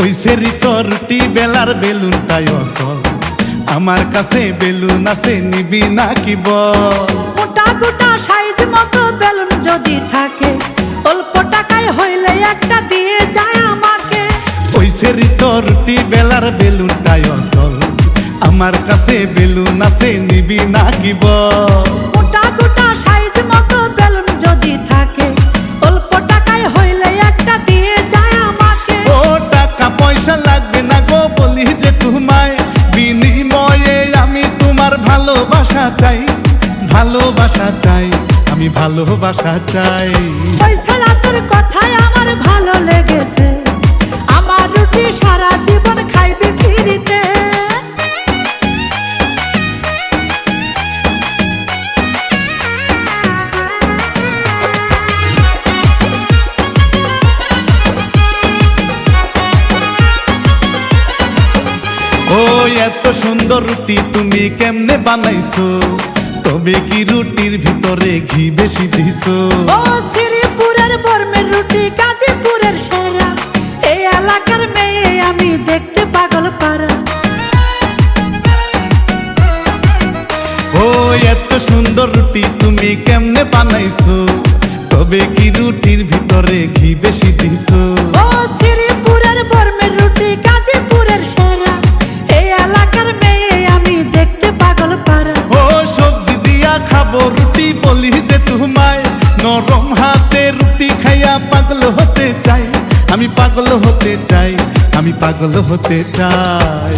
ওই সেরি তো রুটি বেলার বেলুনটাই অসল আমার কাছে বেলুন আছে নিবি নাকি বল? মোটা গোটা সাইজ মতো বেলুন যদি থাকে অল্প টাকায় হইলে একটা দিয়ে যায় আমাকে। ওই সেরি তো রুটি বেলার বেলুনটাই অসল আমার কাছে বেলুন আছে নিবি নাকি বল? তোমায়, বিনিময়ে আমি তোমার ভালোবাসা চাই। ভালোবাসা চাই, আমি ভালোবাসা চাই। কথায় আমার ভালো লেগেছে। আমার রুটি সারা জীবন এত সুন্দর রুটি তুমি কেমনে বানাইছো? তবে কি রুটির ভিতরে ঘি বেশি দিছো? ও শ্রীপুরের বর্মের রুটি গাজীপুরের সেরা। এই এলাকার মেয়ে আমি দেখতে পাগল পারা ও এত সুন্দর রুটি তুমি কেমনে বানাইছো? তবে কি রুটির ভিতরে ঘি বেশি দিছো? ও শ্রীপুরের বর্মের রুটি গাজীপুরের বলি যে তোমায়, নরম হাতে রুটি খাইয়া পাগল হতে চাই। আমি পাগল হতে চাই, আমি পাগল হতে চাই।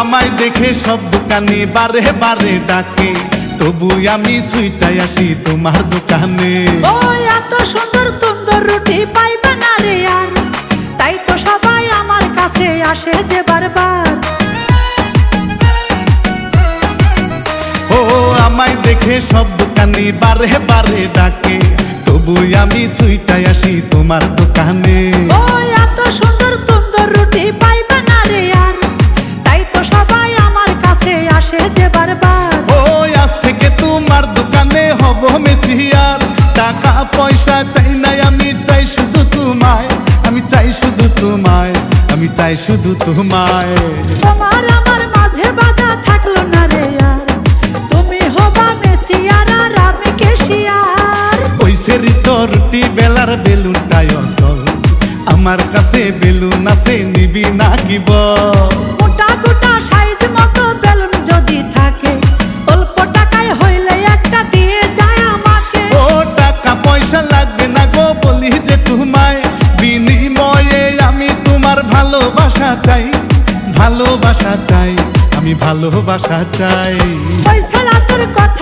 আমায় দেখে সব দোকানে বারে বারে ডাকে। তবু আমি সুইটাই আসি তোমার দোকানে। ও এত সুন্দর সুন্দর রুটি পাইবে না রে আর। তাই তো সবাই আমার কাছে আসে যে বারবার। ও আমায় দেখে সব দোকানে বারে বারে ডাকে। তবু আমি সুইটাই আসি তোমার দোকানে। ও এত সুন্দর সুন্দর রুটি আমি চাই শুধু তোমায়। তোমার আমার মাঝে বাধা থাকল না রে আর। তুমি হবা মেসিয়ার আর আমি কেশিয়ার। ওই সেরি তো রুটি বেলার বেলুনটাই অসল আমার কাছে বেলুন আছে নিবি নাকি বল? চাই ভালোবাসা চাই আমি ভালোবাসা চাই। তোর কথায়